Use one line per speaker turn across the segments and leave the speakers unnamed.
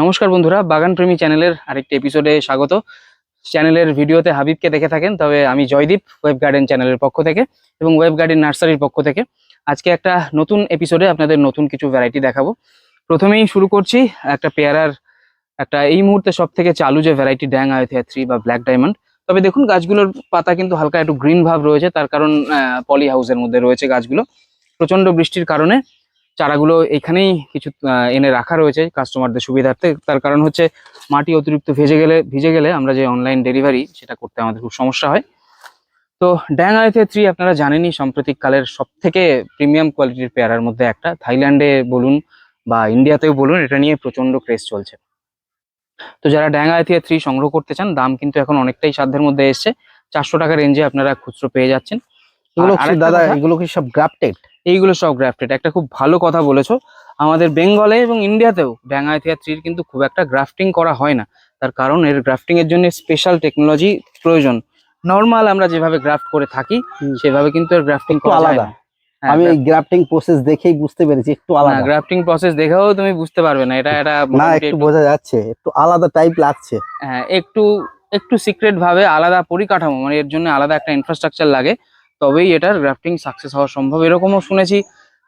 নমস্কার বন্ধুরা বাগান প্রেমী চ্যানেলের আরেকটি এপিসোডে স্বাগত। চ্যানেলের ভিডিওতে হাবিবকে দেখে থাকেন, তবে আমি জয়দীপ ওয়েব গার্ডেন চ্যানেলের পক্ষ থেকে এবং ওয়েব গার্ডেন নার্সারির পক্ষ থেকে। আজকে একটা নতুন এপিসোডে আপনাদের নতুন কিছু ভ্যারাইটি দেখাবো। প্রথমেই শুরু করছি একটা পেয়ারার, একটা এই মুহূর্তে সব থেকে চালু যে ভ্যারাইটি ড্যাং আয়থিয়া থ্রি বা ব্ল্যাক ডায়মন্ড তবে দেখুন, গাছগুলোর পাতা কিন্তু হালকা একটু গ্রিন ভাব রয়েছে, তার কারণ পলি হাউসের মধ্যে রয়েছে গাছগুলো। প্রচণ্ড বৃষ্টির কারণে চারাগুলো এখানেই কিছু এনে রাখা রয়েছে কাস্টমারদের সুবিধার্থে। তার কারণ হচ্ছে মাটি অতিরিক্ত ভেজে গেলে, ভিজে গেলে আমরা যে অনলাইন ডেলিভারি সেটা করতে আমাদের খুব সমস্যা হয়। তো ড্যাং আয়তে থ্রি আপনারা জানেনই, সাম্প্রতিক কালের সব থেকে প্রিমিয়াম কোয়ালিটির পেয়ারার মধ্যে একটা। থাইল্যান্ডে বলুন বা ইন্ডিয়াতেও বলুন, এটা নিয়ে প্রচণ্ড ক্রেজ চলছে। তো যারা ড্যাং আয়থিয়া থ্রি সংগ্রহ করতে চান, দাম কিন্তু এখন অনেকটাই সাধ্যের মধ্যে এসছে। চারশো টাকা রেঞ্জে আপনারা খুচরো পেয়ে যাচ্ছেন।
এগুলো কি দাদা এগুলো কি সব গ্রাফটেড
এইগুলো সব গ্রাফটেড একটা খুব ভালো কথা বলেছ। আমাদের বেঙ্গলে এবং ইন্ডিয়াতেও ড্যাঙ্গাইথিয়া থ্রির কিন্তু খুব একটা গ্রাফটিং করা হয় না। তার কারণ এর গ্রাফটিং এর জন্য স্পেশাল টেকনোলজি প্রয়োজন। নর্মাল আমরা যেভাবে গ্রাফট করে থাকি। সেভাবে কিন্তু এর গ্রাফটিং করা
আলাদা।
না। হ্যাঁ,
আমি এই গ্রাফটিং প্রসেস দেখেই বুঝতে পেরেছি একটু আলাদা।
গ্রাফটিং প্রসেস দেখেও তুমি বুঝতে পারবে না। এটা এটা
না একটু
একটু-
বোঝা যাচ্ছে একটু আলাদা টাইপ লাগছে।
হ্যাঁ একটু একটু সিক্রেট ভাবে আলাদা পরিকাঠামো মানে এর জন্য আলাদা একটা ইনফ্রাস্ট্রাকচার লাগে। তবেই এটার গ্রাফটিং সাকসেস হওয়া সম্ভব। এরকমও শুনেছি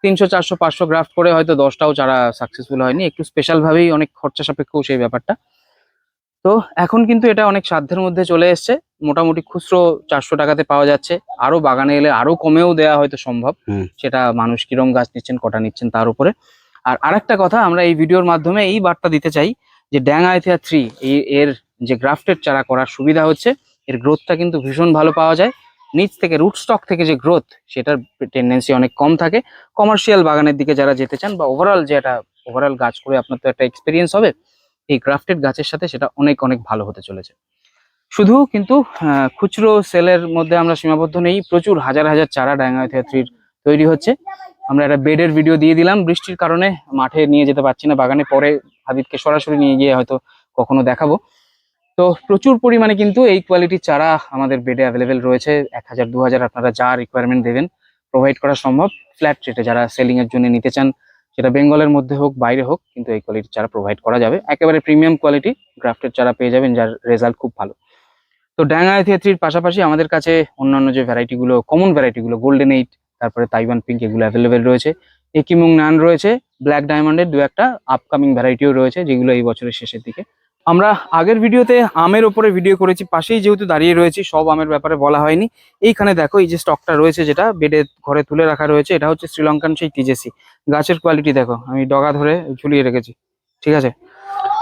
তিনশো চারশো পাঁচশো গ্রাফট করে হয়তো দশটাও চারা সাকসেসফুল হয়নি একটু স্পেশাল ভাবেই অনেক খরচা সাপেক্ষও সেই ব্যাপারটা। তো এখন কিন্তু এটা অনেক সাধ্যের মধ্যে চলে এসছে। মোটামুটি খুচরো চারশো টাকাতে পাওয়া যাচ্ছে। আরও বাগানে এলে আরও কমেও দেওয়া হয়তো সম্ভব। সেটা মানুষ কিরম গাছ নিচ্ছেন কটা নিচ্ছেন তার উপরে। আর আরেকটা কথা আমরা এই ভিডিওর মাধ্যমে এই বার্তা দিতে চাই যে ড্যাং আইথিয়া থ্রি এই এর যে গ্রাফটেড চারা করার সুবিধা হচ্ছে এর গ্রোথটা কিন্তু ভীষণ ভালো পাওয়া যায়। নিচ থেকে রুট স্টক থেকে যে গ্রোথ সেটার টেন্ডেন্সি অনেক কম থাকে। কমার্শিয়াল বাগানের দিকে যারা যেতে চান বা ওভারঅল যে একটা ওভারঅল গাছ করে আপনার তো একটা এক্সপিরিয়েন্স হবে, এই গ্রাফটেড গাছের সাথে সেটা অনেক অনেক ভালো হতে চলেছে। শুধু কিন্তু খুচরো সেলের মধ্যে আমরা সীমাবদ্ধ নেই। প্রচুর হাজার হাজার চারা ড্যাঙ্গাইথিয়া থ্রির তৈরি হচ্ছে। আমরা একটা বেডের ভিডিও দিয়ে দিলাম। বৃষ্টির কারণে মাঠে নিয়ে যেতে পারছি না। বাগানে পরে হাবিবকে সরাসরি নিয়ে গিয়ে হয়তো কখনো দেখাবো। তো প্রচুর পরিমাণে কিন্তু এই কোয়ালিটির চারা আমাদের বেডে অ্যাভেলেবেল রয়েছে। এক হাজার, দু হাজার আপনারা যা রিকোয়ারমেন্ট দেবেন প্রোভাইড করা সম্ভব। ফ্ল্যাট রেটে যারা সেলিং এর জন্য নিতে চান, সেটা বেঙ্গলের মধ্যে হোক, বাইরে হোক, কিন্তু এই কোয়ালিটির চারা প্রোভাইড করা যাবে। একেবারে প্রিমিয়াম কোয়ালিটি গ্রাফটেড চারা পেয়ে যাবেন, যার রেজাল্ট খুব ভালো। তো ড্যাঙ্গা থিয়েট্রির পাশাপাশি আমাদের কাছে অন্যান্য যে ভ্যারাইটিগুলো কমন ভ্যারাইটিগুলো গোল্ডেন এইট তারপরে তাইওয়ান পিঙ্ক এগুলো অ্যাভেলেবেল রয়েছে। একিমুং নান রয়েছে ব্ল্যাক ডায়মন্ডের দু একটা আপকামিং ভ্যারাইটিও রয়েছে, যেগুলো এই বছরের শেষের দিকে আমরা আগের ভিডিওতে আমের ওপরে ভিডিও করেছি পাশেই যেহেতু দাঁড়িয়ে রয়েছি সব আমের ব্যাপারে বলা হয়নি। এইখানে দেখো এই যে স্টকটা রয়েছে যেটা বেডে ঘরে তুলে রাখা রয়েছে এটা হচ্ছে শ্রীলঙ্কান সেই টিজেসি। গাছের কোয়ালিটি দেখো আমি ডগা ধরে ঝুলিয়ে রেখেছি ঠিক আছে?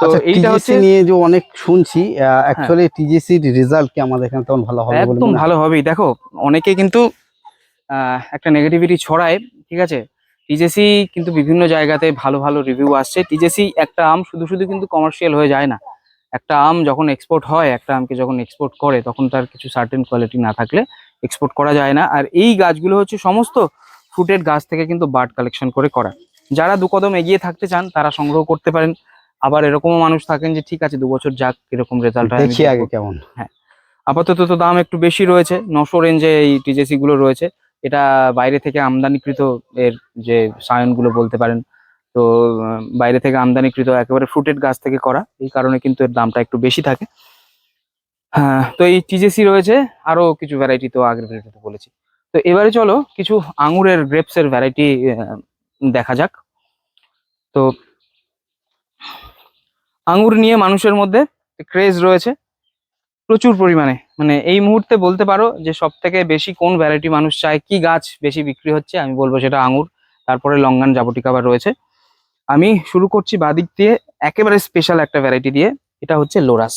তো
আচ্ছা
এইটা হচ্ছে।
নিয়ে যে অনেক শুনছি অ্যাকচুয়ালি টিজিসি রেজাল্ট কি আমাদের এখানে তেমন ভালো হবে
একদম ভালো হবেই। দেখো অনেকে কিন্তু একটা নেগেটিভিটি ছড়ায় ঠিক আছে? টিজেসি কিন্তু বিভিন্ন জায়গাতে ভালো ভালো রিভিউ আসছে। টিজেসি একটা আম শুধু শুধু কিন্তু কমার্শিয়াল হয়ে যায় না। একটা আম যখন এক্সপোর্ট হয় একটা আমকে যখন এক্সপোর্ট করে তখন তার কিছু সার্টেন কোয়ালিটি না থাকলে এক্সপোর্ট করা যায় না। আর এই গাছগুলো হচ্ছে সমস্ত ফ্রুটেড গাছ থেকে কিন্তু বার্ড কালেকশন করে করা। যারা দু কদম এগিয়ে থাকতে চান তারা সংগ্রহ করতে পারেন। আবার এরকমও মানুষ থাকেন যে ঠিক আছে দু বছর যাক কীরকম রেজাল্ট হয়
দেখি আগে। কেমন।
আপাতত তো দাম একটু বেশি রয়েছে। নশো রেঞ্জে এই টিজেসি গুলো রয়েছে। এটা বাইরে থেকে আমদানিকৃত এর যে সায়নগুলো বলতে পারেন তো বাইরে থেকে আমদানিকৃত একেবারে ফ্রুটেড গাছ থেকে করা, এই কারণে কিন্তু এর দামটা একটু বেশি থাকে। হ্যাঁ তো এই টিজেসি রয়েছে আরও কিছু ভ্যারাইটি তো আগের ভিডিওতে বলেছি। তো এবারে চলো, কিছু আঙুরের গ্রেপসের ভ্যারাইটি দেখা যাক। তো, আঙুর নিয়ে মানুষের মধ্যে ক্রেজ রয়েছে, প্রচুর পরিমাণে। মানে এই মুহূর্তে বলতে পারো যে সব থেকে বেশি কোন ভ্যারাইটি মানুষ চায়, কি গাছ বেশি বিক্রি হচ্ছে, আমি বলব সেটা আঙুর, তারপরে লঙ্গান জাবটিকাবার রয়েছে। আমি শুরু করছি বাদিক দিয়ে একেবারে স্পেশাল একটা ভ্যারাইটি দিয়ে। এটা হচ্ছে লোরাস।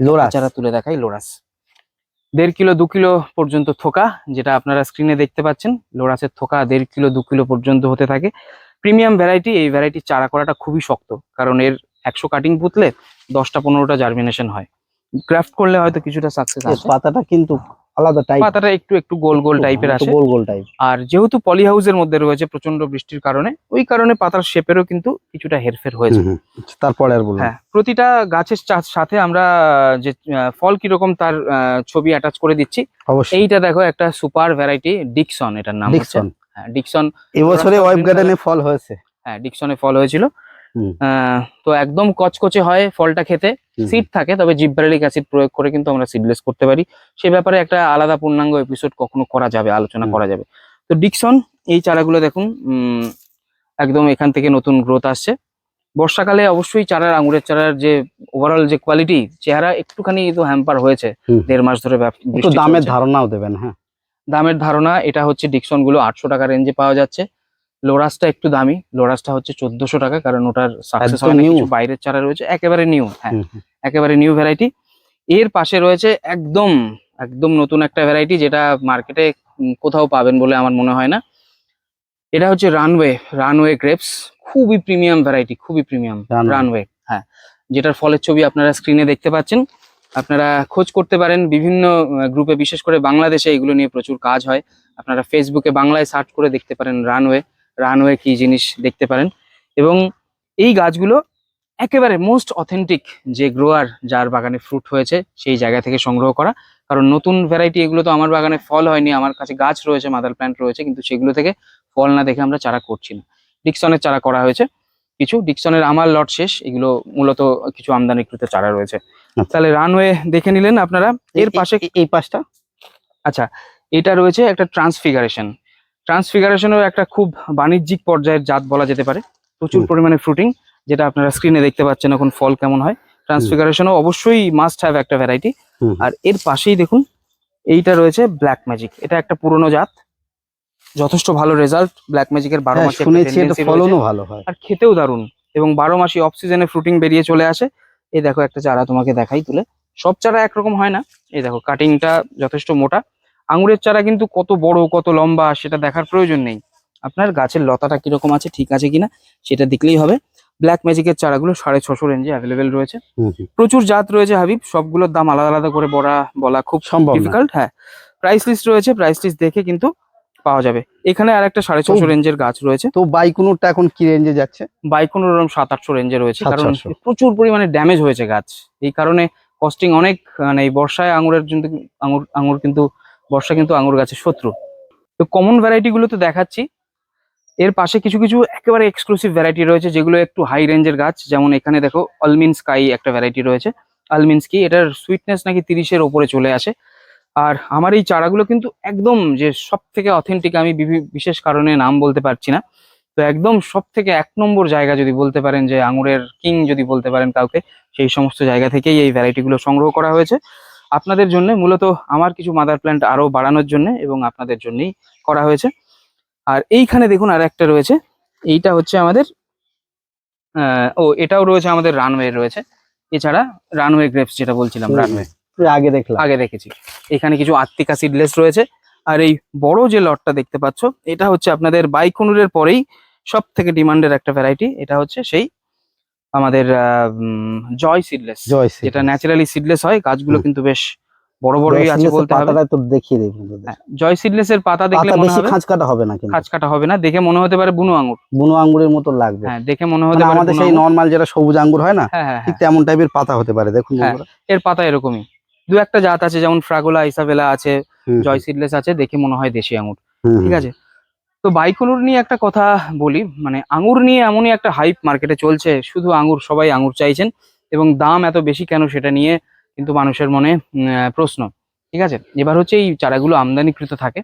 লোরা
যারা তুলে দেখাই লোরাস। দেড় কিলো দু কিলো পর্যন্ত থোকা যেটা আপনারা স্ক্রিনে দেখতে পাচ্ছেন। লোরাসের থোকা দেড় কিলো দু কিলো পর্যন্ত হতে থাকে। প্রিমিয়াম ভ্যারাইটি এই ভ্যারাইটি চারা করাটা খুবই শক্ত কারণ এর একশো কাটিং পুতলে দশটা পনেরোটা জার্মিনেশন হয়। গ্রাফট করলে হয়তো কিছুটা সাকসেস
পাতাটা কিন্তু আলাদা টাইপ
পাতাটা একটু একটু গোল গোল টাইপের আসে।
গোল গোল টাইপ
আর যেহেতু পলি হাউসের মধ্যে রয়েছে প্রচণ্ড বৃষ্টির কারণে ওই কারণে পাতার শেপেরও কিন্তু কিছুটা হেরফের হয়েছে।
তারপরে আর বলুন
হ্যাঁ প্রতিটা গাছের সাথে আমরা যে ফল কীরকম তার ছবি অ্যাটাচ করে দিচ্ছি।
অবশ্যই।
এইটা দেখো একটা সুপার ভ্যারাইটি ডিকসন এটার নাম
ডিকসন।
হ্যাঁ ডিকসন
এবছরে ওয়েব গার্ডেনে ফল হয়েছে।
হ্যাঁ ডিকসনে ফল হয়েছিল। তো একদম কচকচে হয় ফলটা খেতে। সিড থাকে তবে জিব্রালিক অ্যাসিড প্রয়োগ করে কিন্তু আমরা সিডলেস করতে পারি। সে ব্যাপারে একটা আলাদা পূর্ণাঙ্গ এপিসোড কখনো করা যাবে আলোচনা করা যাবে। তো ডিকসন এই চারাগুলো দেখুন একদম এখান থেকে নতুন গ্রোথ আসছে। বর্ষাকালে অবশ্যই চারার আঙুরের চারার যে ওভারঅল যে কোয়ালিটি চেহারা একটুখানি তো হ্যাম্পার হয়েছে। দেড় মাস ধরে
দামের ধারণাও দেবেন হ্যাঁ।
দামের ধারণা এটা হচ্ছে ডিকসনগুলো আটশো টাকা রেঞ্জে পাওয়া যাচ্ছে। লোরাসটা একটু দামি। লোরাসটা হচ্ছে চোদ্দশো টাকা কারণ ওটার সাকসেস হয় কিছু বাইরের চারা রয়েছে একেবারে নিউ হ্যাঁ। একেবারে নিউ ভ্যারাইটি এর পাশে রয়েছে একদম একদম নতুন একটা ভ্যারাইটি যেটা মার্কেটে কোথাও পাবেন বলে আমার মনে হয় না। এটা হচ্ছে রানওয়ে রানওয়ে গ্রেপস খুবই প্রিমিয়াম ভ্যারাইটি খুবই প্রিমিয়াম রানওয়ে হ্যাঁ। যেটার ফলের ছবি আপনারা স্ক্রিনে দেখতে পাচ্ছেন। আপনারা খোঁজ করতে পারেন বিভিন্ন গ্রুপে বিশেষ করে বাংলাদেশে এগুলো নিয়ে প্রচুর কাজ হয়। আপনারা ফেসবুকে বাংলায় সার্চ করে দেখতে পারেন রানওয়ে রানওয়ে কি জিনিস দেখতে পারেন। এবং এই গাছগুলো একেবারে মোস্ট অথেন্টিক যে গ্রোয়ার যার বাগানে ফ্রুট হয়েছে সেই জায়গা থেকে সংগ্রহ করা। কারণ নতুন ভ্যারাইটি এগুলো তো আমার বাগানে ফল হয়নি আমার কাছে গাছ রয়েছে মাদার প্ল্যান্ট রয়েছে কিন্তু সেগুলো থেকে ফল না দেখে আমরা চারা করছি না। ডিকসনের চারা করা হয়েছে। কিছু ডিকসনের আমার লট শেষ এগুলো মূলত কিছু আমদানিকৃত চারা রয়েছে।
আচ্ছা।
তাহলে রানওয়ে দেখে নিলেন আপনারা এর পাশে
এই- এই পাশটা?
আচ্ছা এটা রয়েছে একটা ট্রান্সফিগারেশন। ট্রান্সফিগারেশনের একটা খুব বাণিজ্যিক পর্যায়ের জাত বলা যেতে পারে। প্রচুর। পরিমাণে ফ্রুটিং যেটা আপনারা স্ক্রিনে দেখতে পাচ্ছেন এখন ফল কেমন হয়। ট্রান্সফিগারেশনও অবশ্যই মাস্ট হ্যাভ একটা ভ্যারাইটি আর এর পাশেই দেখুন এইটা রয়েছে ব্ল্যাক ম্যাজিক এটা একটা পুরনো জাত। যথেষ্ট ভালো রেজাল্ট ব্ল্যাক ম্যাজিকের বারো
হ্যাঁ,
মাসে
শুনেছি এটা ফলনও ভালো হয়।
আর খেতেও দারুণ। এবং বারো মাসি অফ সিজনে ফ্রুটিং বেরিয়ে চলে আসে। এই দেখো একটা চারা তোমাকে দেখাই তুলে। সব চারা একরকম হয় না। এই দেখো কাটিংটা যথেষ্ট মোটা। আঙুরের চারা কিন্তু কত বড় কত লম্বা সেটা দেখার প্রয়োজন নেই। আপনার গাছের লতাটা কীরকম আছে ঠিক আছে কিনা সেটা দেখলেই হবে। ব্ল্যাক ম্যাজিকের চারাগুলো সাড়ে ছশো রেঞ্জে অ্যাভেলেবেল রয়েছে। প্রচুর জাত রয়েছে হাবিব সবগুলোর দাম আলাদা আলাদা করে বলা বলা খুব
সম্ভব
ডিফিকাল্ট হ্যাঁ। প্রাইস লিস্ট রয়েছে প্রাইস লিস্ট দেখে কিন্তু পাওয়া যাবে। এখানে আর একটা সাড়ে ছশো রেঞ্জের গাছ রয়েছে।
তো বাইকুনুরটা এখন কি রেঞ্জে যাচ্ছে?
বাইকুন ওরকম সাত আটশো রেঞ্জে রয়েছে কারণ প্রচুর পরিমাণে ড্যামেজ হয়েছে গাছ। এই কারণে কস্টিং অনেক মানে এই বর্ষায় আঙুরের কিন্তু আঙুর আঙুর কিন্তু বর্ষা কিন্তু আঙুর গাছের শত্রু। তো কমন ভ্যারাইটি গুলো তো দেখাচ্ছি। এর পাশে কিছু কিছু একেবারে এক্সক্লুসিভ ভ্যারাইটি রয়েছে, যেগুলো একটু হাই রেঞ্জের গাছ। যেমন এখানে দেখো অলমিন স্কাই একটা ভ্যারাইটি রয়েছে। অলমিন স্কি এটার সুইটনেস নাকি তিরিশের ওপরে চলে আসে। আর আমার এই চারাগুলো কিন্তু একদম যে সব থেকে অথেন্টিক আমি বিশেষ কারণে নাম বলতে পারছি না। তো একদম সব থেকে এক নম্বর জায়গা যদি বলতে পারেন যে আঙুরের কিং যদি বলতে পারেন কাউকে, সেই সমস্ত জায়গা থেকেই এই ভ্যারাইটিগুলো সংগ্রহ করা হয়েছে। আপনাদের জন্য মূলত আমার কিছু মাদার প্ল্যান্ট আরও বাড়ানোর জন্য এবং আপনাদের জন্যই করা হয়েছে। আর এইখানে দেখুন আর একটা রয়েছে। এইটা হচ্ছে আমাদের ও এটাও রয়েছে আমাদের রানওয়ে রয়েছে। এছাড়া রানওয়ে গ্রেপস যেটা বলছিলাম রানওয়ে
আগে দেখলাম।
আগে দেখেছি। এখানে কিছু আত্মিকা সিডলেস রয়েছে। আর এই বড় যে লটটা দেখতে পাচ্ছ এটা হচ্ছে আপনাদের বাইকুনুরের পরেই সব থেকে ডিমান্ডের একটা ভ্যারাইটি এটা হচ্ছে সেই আমাদের জয় সিডলেস
জয়
যেটা ন্যাচারালি সিডলেস হয় গাছগুলো কিন্তু বেশ বড় বড়ই আছে বলতে হবে।
পাতাটা তো দেখিয়ে বন্ধুদের।
হ্যাঁ, জয় সিডলেস এর পাতা দেখলে মনে হবে
খাঁজ কাটা হবে না কিন্তু।
খাঁজ কাটা হবে না দেখে মনে হতে পারে বুনো আঙ্গুর
বুনো আঙ্গুরের মতো লাগবে।
হ্যাঁ দেখে মনে
মানে
হতে পারে
আমাদের সেই। নর্মাল যেটা সবুজ আঙ্গুর হয় না
হ্যাঁ হ্যাঁ
ঠিক তেমন টাইপের পাতা হতে পারে দেখুন
হ্যাঁ, এর পাতা এরকমই। দু একটা জাত আছে যেমন ফ্রাগোলা ইসাবেলা আছে জয় সিডলেস আছে দেখে মনে হয় দেশি
আঙ্গুর
ঠিক আছে? তো বাইকুনুর নিয়ে একটা কথা বলি মানে আঙুর নিয়ে এমনই একটা হাইপ মার্কেটে চলছে, শুধু আঙুর, সবাই আঙুর চাইছেন এবং দাম এত বেশি কেন সেটা নিয়ে কিন্তু মানুষের মনে প্রশ্ন। ঠিক আছে? এবার হচ্ছে এই চারাগুলো আমদানিকৃত থাকে,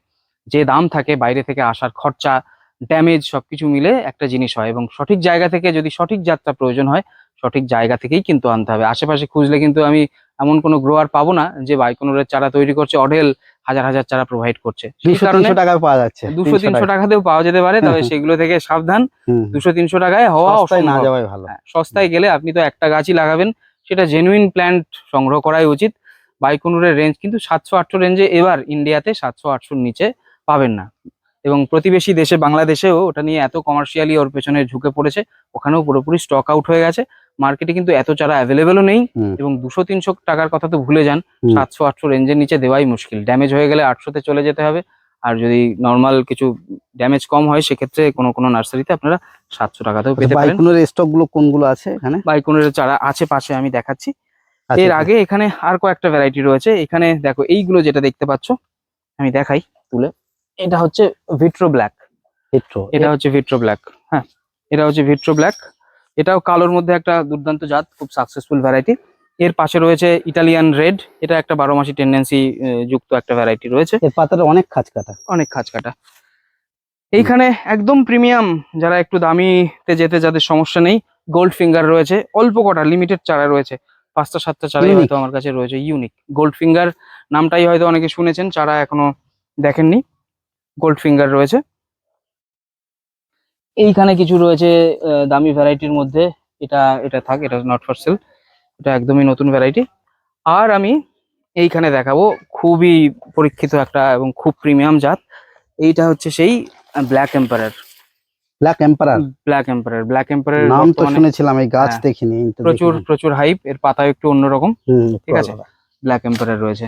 যে দাম থাকে, বাইরে থেকে আসার খরচা ড্যামেজ সবকিছু মিলে একটা জিনিস হয় এবং সঠিক জায়গা থেকে যদি সঠিক যাত্রা প্রয়োজন হয়, সঠিক জায়গা থেকেই কিন্তু আনতে হবে। আশেপাশে খুঁজলে কিন্তু আমি এমন কোনো গ্রোয়ার পাবো না যে বাইকুনুরের চারা তৈরি করছে, অঢেল হাজার হাজার চারা প্রোভাইড করছে।
দুশো টাকায় পাওয়া যাচ্ছে
দুশো তিনশো টাকাতেও পাওয়া যেতে পারে তবে সেগুলো থেকে সাবধান। দুশো তিনশো টাকায় হওয়া
না যাওয়াই ভালো।
হ্যাঁ, সস্তায় গেলে আপনি তো একটা গাছই লাগাবেন সেটা জেনুইন প্ল্যান্ট সংগ্রহ করাই উচিত। বাইকুনুরের রেঞ্জ কিন্তু সাতশো আটশো রেঞ্জে এবার ইন্ডিয়াতে সাতশো আটশোর নিচে পাবেন না। এবং প্রতিবেশী দেশে বাংলাদেশেও ওটা নিয়ে এত কমার্শিয়ালি ওর পেছনে ঝুঁকে পড়েছে ওখানেও পুরোপুরি স্টক আউট হয়ে গেছে। মার্কেটে কিন্তু এত চারা অ্যাভেলেবেলও নেই এবং দুশো তিনশো টাকার কথা তো ভুলে যান সাতশো আটশো রেঞ্জের নিচে দেওয়াই মুশকিল। ড্যামেজ হয়ে গেলে আটশোতে চলে যেতে হবে। আর যদি নর্মাল কিছু ড্যামেজ কম হয় সেক্ষেত্রে কোনো কোনো নার্সারিতে আপনারা সাতশো টাকাতেও পেতে পারেন।
বাইকুনের স্টকগুলো কোনগুলো আছে এখানে?
বাইকুনের চারা আছে পাশে আমি দেখাচ্ছি।
আচ্ছা,
এর আগে এখানে আর কয়েকটা ভ্যারাইটি রয়েছে। এখানে দেখো এইগুলো যেটা দেখতে পাচ্ছ আমি দেখাই তুলে। এটা হচ্ছে ভিট্রো ব্ল্যাক
ভিট্রো
এটা হচ্ছে ভিট্রো ব্ল্যাক হ্যাঁ। এটা হচ্ছে ভিট্রো ব্ল্যাক এটাও কালোর মধ্যে একটা দুর্দান্ত জাত খুব সাকসেসফুল ভ্যারাইটি এর পাশে রয়েছে ইটালিয়ান রেড এটা একটা বারো মাসি টেন্ডেন্সি যুক্ত একটা ভ্যারাইটি রয়েছে।
এর পাতাটা অনেক খাঁজ কাটা
অনেক খাঁজ কাটা এইখানে একদম প্রিমিয়াম যারা একটু দামিতে যেতে যাদের সমস্যা নেই গোল্ড ফিঙ্গার রয়েছে অল্প কটা লিমিটেড চারা রয়েছে। পাঁচটা সাতটা চারাই হয়তো আমার কাছে রয়েছে ইউনিক গোল্ড ফিঙ্গার নামটাই হয়তো অনেকে শুনেছেন চারা এখনও দেখেননি। গোল্ড ফিঙ্গার রয়েছে। এইখানে কিছু রয়েছে দামি ভ্যারাইটির মধ্যে। এটা এটা থাক এটা নট ফর সেল এটা একদমই নতুন ভ্যারাইটি আর আমি এইখানে দেখাবো খুবই পরীক্ষিত একটা এবং খুব প্রিমিয়াম জাত। এইটা হচ্ছে সেই black empire
black emperor
black empire black empire
নাম তো শুনেছিলাম এই গাছ
হ্যাঁ,
দেখিনি
প্রচুর প্রচুর হাইপ এর পাতা একটু অন্যরকম। ঠিক আছে। ব্ল্যাক এম্পায়ার রয়েছে।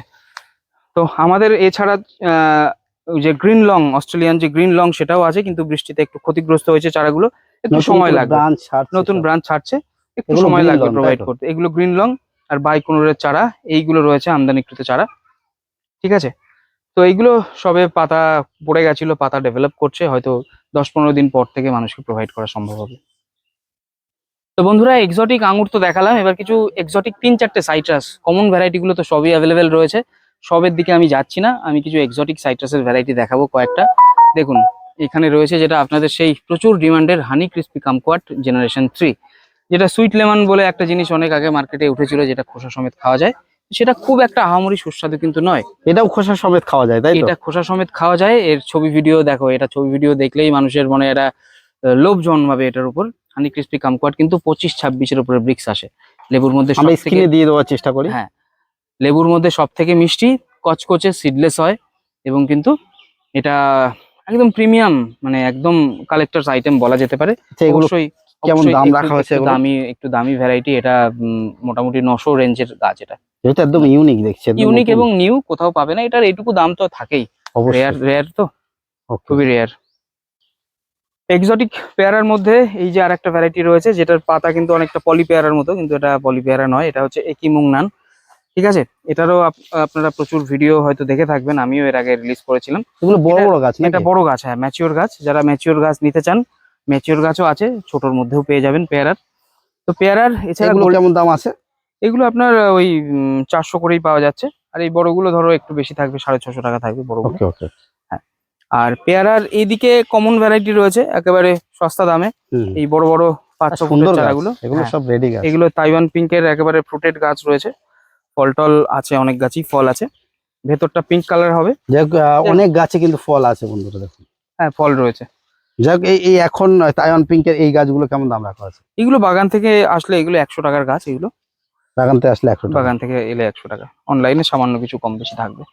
তো আমাদের এছাড়া যে গ্রিন লং অস্ট্রেলিয়ান যে গ্রিন লং সেটাও আছে কিন্তু বৃষ্টিতে একটু ক্ষতিগ্রস্ত হয়েছে চারাগুলো। একটু সময় লাগবে। নতুন ব্রাঞ্চ ছাড়ছে। একটু সময় লাগবে প্রোভাইড করতে। এগুলো গ্রিন লং আর বাইকোনোরের চারা এইগুলো রয়েছে আমদানিকৃত চারা। ঠিক আছে? তো এইগুলো সবে পাতা পড়ে গেছিল পাতা ডেভেলপ করছে হয়তো দশ পনেরো দিন পর থেকে মানুষকে প্রোভাইড করা সম্ভব হবে। তো বন্ধুরা এক্সোটিক আঙুর তো দেখালাম। এবার কিছু এক্সোটিক তিন চারটে সাইট্রাস কমন ভ্যারাইটি গুলো তো সবই অ্যাভেলেবেল রয়েছে। সবের দিকে আমি যাচ্ছি না আমি কিছু এক্সোটিক সাইট্রাসের ভ্যারাইটি দেখাবো কয়েকটা। দেখুন এখানে রয়েছে যেটা আপনাদের সেই প্রচুর ডিমান্ডের honey crispy kumquat generation three যেটা সুইট লেমন বলে একটা জিনিস অনেক আগে মার্কেটে উঠেছিল যেটা খোসা সমেত খাওয়া যায়। সেটা খুব একটা আহামরি সুস্বাদু কিন্তু নয়।
এটাও খোসা সমেত খাওয়া যায় তাই
এটা খোসা সমেত খাওয়া যায় এর ছবি ভিডিও দেখো এটা ছবি ভিডিও দেখলেই মানুষের মনে আহ, লোভ জন্মাবে এটার উপর। হানি ক্রিস্পি কামকোয়াট কিন্তু পঁচিশ ছাব্বিশের উপরে ব্রিক্স আসে। লেবুর মধ্যে
দিয়ে দেওয়ার চেষ্টা করি।
হ্যাঁ লেবুর মধ্যে সব থেকে মিষ্টি কচকচে সিডলেস হয় এবং কিন্তু এটা একদম প্রিমিয়াম মানে একদম কালেক্টরস আইটেম বলা যেতে পারে।
আচ্ছা,
অবশ্যই
কেমন দাম রাখা হয়েছে
একটু? দামি একটু দামি ভ্যারাইটি এটা মোটামুটি নশো রেঞ্জের গাছ এটা।
যেহেতু একদম ইউনিক দেখছি
ইউনিক এবং নিউ কোথাও পাবে না এটার এইটুকু দাম তো থাকেই। রেয়ার রেয়ার তো খুবই রেয়ার এক্সোটিক পেয়ারার মধ্যে এই যে আরেকটা ভ্যারাইটি রয়েছে যেটার পাতা কিন্তু অনেকটা পলি পেয়ারার মতো কিন্তু এটা পলি পেয়ারা নয় এটা হচ্ছে একিমুং নান ঠিক আছে? এটারও আপ- আপনারা প্রচুর ভিডিও হয়তো দেখে থাকবেন আমিও এর আগে রিলিজ করেছিলাম।
এগুলো বড় বড় গাছ
এটা বড় গাছ হ্যাঁ ম্যাচিওর গাছ। যারা ম্যাচিওর গাছ নিতে চান ম্যাচিওর গাছও আছে ছোটর মধ্যেও পেয়ে যাবেন পেয়ারার। তো পেয়ারার এছাড়া
এগুলো কেমন দাম আছে?
এগুলো আপনার ওই চারশো করেই পাওয়া যাচ্ছে। আর এই বড়গুলো ধরো একটু বেশি থাকবে সাড়ে ছশো টাকা থাকবে বড়
ওকে
আর পেয়ারার এইদিকে কমন ভ্যারাইটি রয়েছে একেবারে সস্তা দামে। এই বড় বড় পাঁচ ছ
সুন্দর
ফুটের চারাগুলো
এগুলো
হ্যাঁ,
সব রেডি গাছ।
এগুলো তাইওয়ান পিঙ্কের একেবারে ফ্রুটেড গাছ রয়েছে। ফল টল আছে অনেক গাছই ফল আছে। ভেতরটা পিঙ্ক কালার হবে।
অনেক গাছে কিন্তু ফল আছে বন্ধুরা দেখুন।
হ্যাঁ ফল রয়েছে।
এই এই এখন তাইওয়ান পিঙ্কের এই গাছগুলো কেমন দাম রাখা আছে?
এগুলো বাগান থেকে আসলে এগুলো একশো টাকার গাছ এগুলো।
আসলে একশো
বাগান থেকে এলে একশো টাকা। অনলাইনে সামান্য কিছু কম বেশি থাকবে।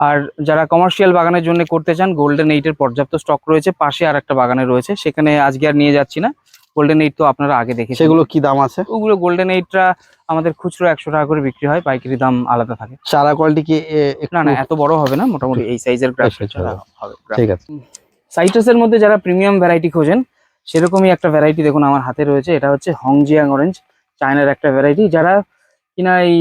আর যারা কমার্শিয়াল বাগানের জন্য করতে চান গোল্ডেন এইটের পর্যাপ্ত স্টক রয়েছে। পাশে আর একটা বাগানে রয়েছে। সেখানে আজকে আর নিয়ে যাচ্ছি না। গোল্ডেন এইট তো আপনারা আগে দেখেছেন।
সেগুলো কি দাম আছে?
ওগুলো গোল্ডেন এইটটা আমাদের খুচরো একশো টাকা করে বিক্রি হয় পাইকারি দাম আলাদা থাকে।
চারা কোয়ালিটি কি
না না এত বড় হবে না মোটামুটি এই সাইজের
আচ্ছা,
হবে।
ঠিক আছে।
সাইট্রাসের মধ্যে যারা প্রিমিয়াম ভ্যারাইটি খোঁজেন সেরকমই একটা ভ্যারাইটি দেখুন আমার হাতে রয়েছে এটা হচ্ছে হংজিয়াং অরেঞ্জ চায়নার একটা ভ্যারাইটি যারা কিনা এই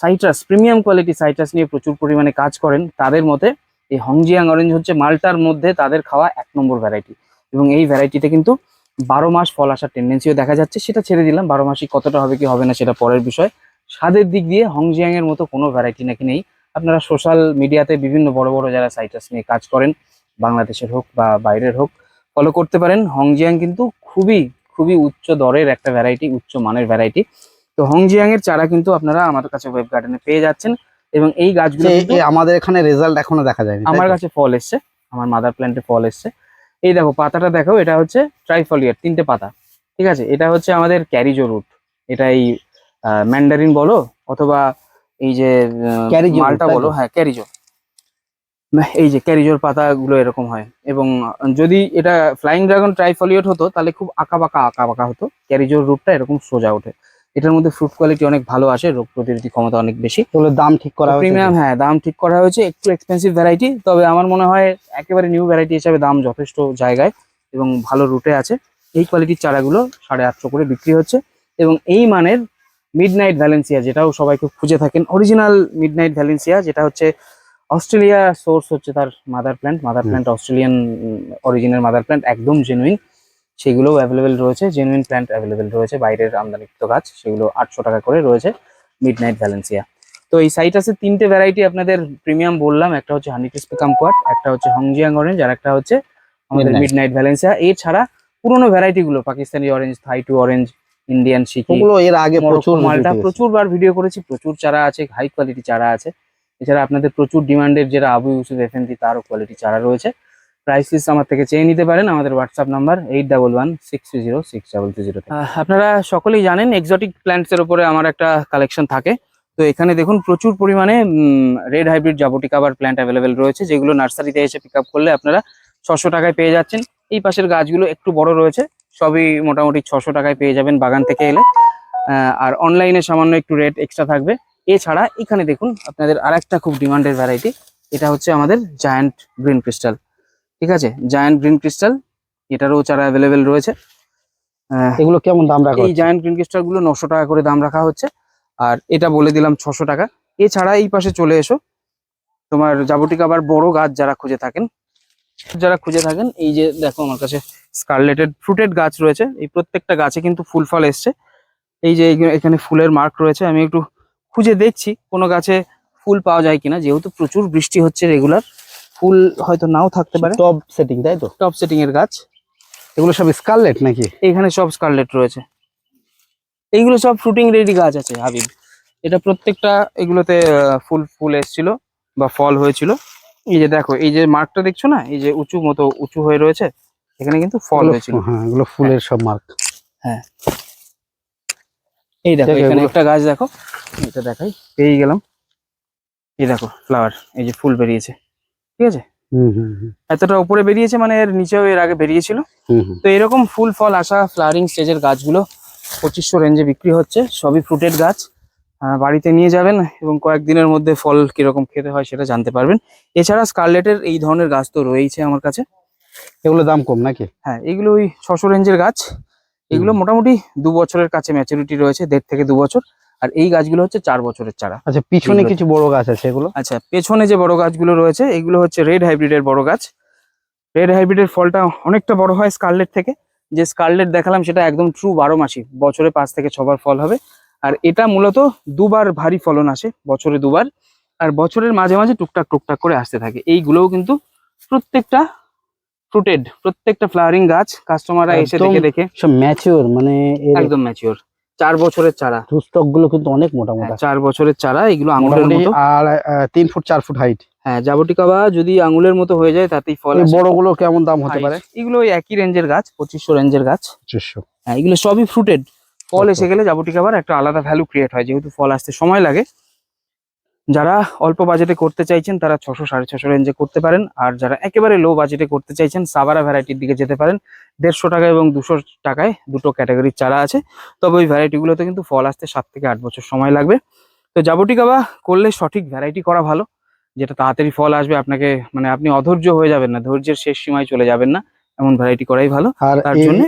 সাইট্রাস প্রিমিয়াম কোয়ালিটি সাইট্রাস নিয়ে প্রচুর পরিমাণে কাজ করেন তাদের মতে এই হংজিয়াং অরেঞ্জ হচ্ছে মালটার মধ্যে তাদের খাওয়া এক নম্বর ভ্যারাইটি এবং এই ভ্যারাইটিতে কিন্তু বারো মাস ফল আসার টেন্ডেন্সিও দেখা যাচ্ছে সেটা ছেড়ে দিলাম। বারো মাসই কতটা হবে কি হবে না সেটা পরের বিষয়। স্বাদের দিক দিয়ে হংজিয়াং এর মতো কোনো ভ্যারাইটি নাকি নেই। আপনারা সোশ্যাল মিডিয়াতে বিভিন্ন বড় বড় যারা সাইট্রাস নিয়ে কাজ করেন বাংলাদেশের হোক বা বাইরের হোক ফলো করতে পারেন। হংজিয়াং কিন্তু খুবই খুবই উচ্চ দরের একটা ভ্যারাইটি উচ্চ মানের ভ্যারাইটি তো হংজিয়াং এর চারা কিন্তু আপনারা আমাদের কাছে ওয়েব গার্ডেনে পেয়ে যাচ্ছেন এবং এই গাছগুলো
আমাদের এখানে রেজাল্ট এখনও দেখা যায়নি তাই
আমার কাছে ফল এসছে আমার মাদার প্ল্যান্টে ফল এসছে। এই দেখো পাতাটা দেখো এটা হচ্ছে ট্রাইফলিয়ার তিনটে পাতা। ঠিক আছে? এটা হচ্ছে আমাদের ক্যারিজো রুট। এটা এই ম্যান্ডারিন বলো অথবা এই যে মালটা বলো হ্যাঁ ক্যারিজো। এই যে ক্যারিজোর পাতাগুলো এরকম হয়। এবং যদি এটা ফ্লাইং ড্রাগন ট্রাইফলিয়েট হতো তাহলে খুব আঁকা বাঁকা আঁকা বাঁকা হতো। ক্যারিজোর রুটটা এরকম সোজা ওঠে। এটার মধ্যে ফ্রুট কোয়ালিটি অনেক ভালো আসে রোগ প্রতিরোধী ক্ষমতা অনেক বেশি।
এগুলোর দাম ঠিক করা হয়েছে
প্রিমিয়াম হ্যাঁ দাম ঠিক করা হয়েছে একটু এক্সপেন্সিভ ভ্যারাইটি তবে আমার মনে হয় একেবারে নিউ ভ্যারাইটি হিসাবে দাম যথেষ্ট জায়গায় এবং ভালো রুটে আছে। এই কোয়ালিটির চারাগুলো সাড়ে আটশো করে বিক্রি হচ্ছে এবং এই মানের মিড নাইট ভ্যালেন্সিয়া যেটাও সবাই খুব খুঁজে থাকেন অরিজিনাল মিড নাইট ভ্যালেন্সিয়া যেটা হচ্ছে অস্ট্রেলিয়া সোর্স হচ্ছে তার mother plant mother. Plant Australian original mother plant একদম জেনুইন সেগুলোও অ্যাভেলেবেল রয়েছে জেনুইন প্ল্যান্ট অ্যাভেলেবেল রয়েছে বাইরের আমদানিকৃত গাছ সেগুলো আটশো টাকা করে রয়েছে মিড নাইট ভ্যালেন্সিয়া তো এই সাইটাসের তিনটে ভ্যারাইটি আপনাদের প্রিমিয়াম বললাম একটা হচ্ছে হানি ক্রিস্পি কামকোয়াট একটা হচ্ছে হংজিয়াং অরেঞ্জ আর একটা হচ্ছে আমাদের মিড নাইট ভ্যালেন্সিয়া এছাড়া পুরোনো ভ্যারাইটি গুলো Pakistani orange Thai two orange Indian শিকি
ওগুলো এর আগে প্রচুর
মালটা প্রচুর বার ভিডিও করেছি প্রচুর চারা আছে হাই কোয়ালিটি চারা আছে। এছাড়া আপনাদের প্রচুর ডিমান্ডের যেটা আবু ইউসুফ এফএনজি তারও কোয়ালিটি চারা রয়েছে। প্রাইস লিস্ট আমার থেকে চেয়ে নিতে পারেন, আমাদের WhatsApp number eight double one six three zero six double two zero আপনারা সকলেই জানেন এক্সোটিক প্ল্যান্টসের উপরে আমার একটা কালেকশন থাকে। তো এখানে দেখুন প্রচুর পরিমাণে রেড হাইব্রিড জাবটিক আবার প্ল্যান্ট অ্যাভেলেবেল রয়েছে, যেগুলো নার্সারিতে এসে পিক করলে আপনারা ছশো টাকায় পেয়ে যাচ্ছেন। এই পাশের গাছগুলো একটু বড় রয়েছে, সবই মোটামুটি ছশো টাকায় পেয়ে যাবেন বাগান থেকে এলে। আর অনলাইনে সামান্য একটু রেট এক্সট্রা থাকবে। এছাড়া এখানে দেখুন আপনাদের আরেকটা খুব ডিমান্ডের ভ্যারাইটি এটা হচ্ছে আমাদের জায়ান্ট গ্রিন ক্রিস্টাল ঠিক আছে? জায়ান্ট গ্রিন ক্রিস্টাল এটারও চারা অ্যাভেলেবেল রয়েছে।
এগুলো কেমন দাম রাখা
এই জায়ান্ট গ্রিন ক্রিস্টালগুলো নশো টাকা করে দাম রাখা হচ্ছে। আর এটা বলে দিলাম ছশো টাকা। এছাড়া এই পাশে চলে এসো। তোমার যাবটিক আবার বড় গাছ যারা খুঁজে থাকেন যারা খুঁজে থাকেন এই যে দেখো আমার কাছে স্কারলেটেড ফ্রুটেড গাছ রয়েছে। এই প্রত্যেকটা গাছে কিন্তু ফুল ফল এসছে। এই যে এখানে ফুলের মার্ক রয়েছে। আমি একটু খুঁজে দেখছি কোনো গাছে ফুল পাওয়া যায় কিনা। যেহেতু প্রচুর বৃষ্টি হচ্ছে রেগুলার ফুল হয়তো নাও থাকতে পারে।
টপ সেটিং তাই তো?
টপ সেটিং এর গাছ।
এগুলো সব স্কারলেট নাকি?
এখানে সব স্কারলেট রয়েছে। এইগুলো সব ফ্রুটিং রেডি গাছ আছে হাবিব। এটা প্রত্যেকটা এগুলোতে ফুল ফুল এসেছিল বা ফল হয়েছিল। এই যে দেখো এই যে মার্কটা দেখছ না? এই যে উঁচু মতো উঁচু হয়ে রয়েছে। এখানে কিন্তু ফল হয়েছিল।
হ্যাঁ এগুলো ফুলের সব মার্ক হ্যাঁ।
এই দেখো এখানে একটা গাছ দেখো। এটা দেখাই। পেয়ে গেলাম। এই দেখো ফ্লাওয়ার এই যে ফুল বেরিয়েছে। ঠিক আছে? এতটা উপরে বেরিয়েছে মানে এর নিচেও এর আগে বেরিয়েছিল। তো এরকম ফুল ফল আসা ফ্লাওয়ারিং স্টেজের গাছগুলো পঁচিশশো রেঞ্জে বিক্রি হচ্ছে সবই ফ্রুটেড গাছ। বাড়িতে নিয়ে যাবেন এবং কয়েকদিনের মধ্যে ফল কীরকম খেতে হয় সেটা জানতে পারবেন। এছাড়া স্কারলেটের এই ধরনের গাছ তো রয়েছে আমার কাছে।
এগুলো দাম কম নাকি?
হ্যাঁ এগুলো ওই ছশো রেঞ্জের গাছ। এগুলো মোটামুটি দু বছরের কাছে ম্যাচুরিটি রয়েছে দেড় থেকে দু বছর। আর এই গাছগুলো হচ্ছে চার বছরের চারা।
আচ্ছা পিছনে কিছু বড় গাছ আছে এগুলো?
আচ্ছা পেছনে যে বড় গাছগুলো রয়েছে এগুলো হচ্ছে রেড হাইব্রিডের বড় গাছ। রেড হাইব্রিডের ফলটা অনেকটা বড় হয় স্কারলেট থেকে। যে স্কারলেট দেখালাম সেটা একদম ট্রু বারো মাসি বছরে পাঁচ থেকে ছবার ফল হবে। আর এটা মূলত দুবার ভারী ফলন আসে বছরে দুবার। আর বছরের মাঝে মাঝে টুকটাক টুকটাক করে আসতে থাকে। এইগুলোও কিন্তু প্রত্যেকটা ফ্রুটেড প্রত্যেকটা ফ্লাওয়ারিং গাছ কাস্টমাররা এসে দেখে দেখে
সব ম্যাচিওর মানে
একদম ম্যাচিওর চার বছরের চারা।
স্টকগুলো কিন্তু অনেক মোটামুটি। মোটা
হ্যাঁ, চার বছরের চারা এগুলো আঙুলের মতো।
আর তিন ফুট চার ফুট হাইট
হ্যাঁ জাবটিকা বা যদি আঙুলের মতো হয়ে যায় তাতেই ফল
বড়গুলো বড়গুলো কেমন দাম হতে পারে?
এগুলো একই রেঞ্জের গাছ পঁচিশশো রেঞ্জের গাছ।
পঁচিশশো।
হ্যাঁ এগুলো সবই ফ্রুটেড ফল
আচ্ছা।
এসে গেলে জাবটিকা আবার একটা আলাদা ভ্যালু ক্রিয়েট হয় যেহেতু ফল আসতে সময় লাগে। যারা অল্প বাজেটে করতে চাইছেন তারা ছশো সাড়ে ছশো রেঞ্জে করতে পারেন। আর যারা একেবারে লো বাজেটে করতে চাইছেন সাবারা ভ্যারাইটির দিকে যেতে পারেন। দেড়শো টাকা এবং দুশো টাকায় দুটো ক্যাটাগরির চারা আছে। তবে ওই ভ্যারাইটিগুলোতে কিন্তু ফল আসতে সাত থেকে আট বছর সময় লাগবে। তো জাবটিকা বা করলে সঠিক ভ্যারাইটি করা ভালো। যেটা তাড়াতাড়ি ফল আসবে আপনাকে মানে আপনি অধৈর্য হয়ে যাবেন না ধৈর্যের শেষ সীমায় চলে যাবেন না। এমন ভ্যারাইটি করাই ভালো।
আর
তার জন্যে।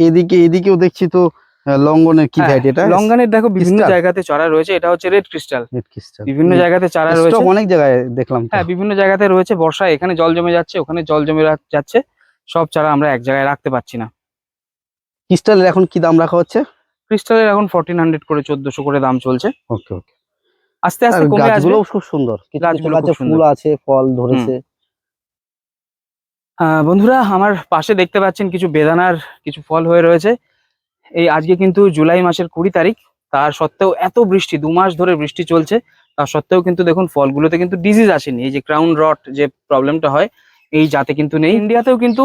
এদিকে এদিকেও দেখছি তো আহ, লঙ্ঘনের কি
হ্যাঁ,
ভ্যারাইটি এটা?
লঙ্গানের দেখো বিভিন্ন? জায়গাতে চারা রয়েছে এটা হচ্ছে রেড ক্রিস্টাল
Red crystal।
বিভিন্ন জায়গাতে চারা রয়েছে।
অনেক জায়গায় দেখলাম
হ্যাঁ বিভিন্ন জায়গাতে রয়েছে বর্ষায় এখানে জল জমে যাচ্ছে ওখানে জল জমে যাচ্ছে সব চারা আমরা এক জায়গায় রাখতে পারছি না।
ক্রিস্টালের এখন কি দাম রাখা হচ্ছে?
ক্রিস্টালের এখন ফোরটিন হান্ড্রেড করে চোদ্দশো করে দাম চলছে।
ওকে ওকে
আস্তে আস্তে কমে আসবে।
খুব সুন্দর।
গাছগুলো।
ফুল আছে ফল ধরেছে।
বন্ধুরা আমার পাশে দেখতে পাচ্ছেন কিছু বেদানার কিছু ফল হয়ে রয়েছে। এই আজকে কিন্তু জুলাই মাসের কুড়ি তারিখ, তার সত্ত্বেও এত বৃষ্টি, দু মাস ধরে বৃষ্টি চলছে, তার সত্ত্বেও কিন্তু দেখুন, ফলগুলোতে কিন্তু ডিজিজ আসেনি। এই যে ক্রাউন রট যে প্রবলেমটা হয়, এই জাতে কিন্তু নেই। ইন্ডিয়াতেও কিন্তু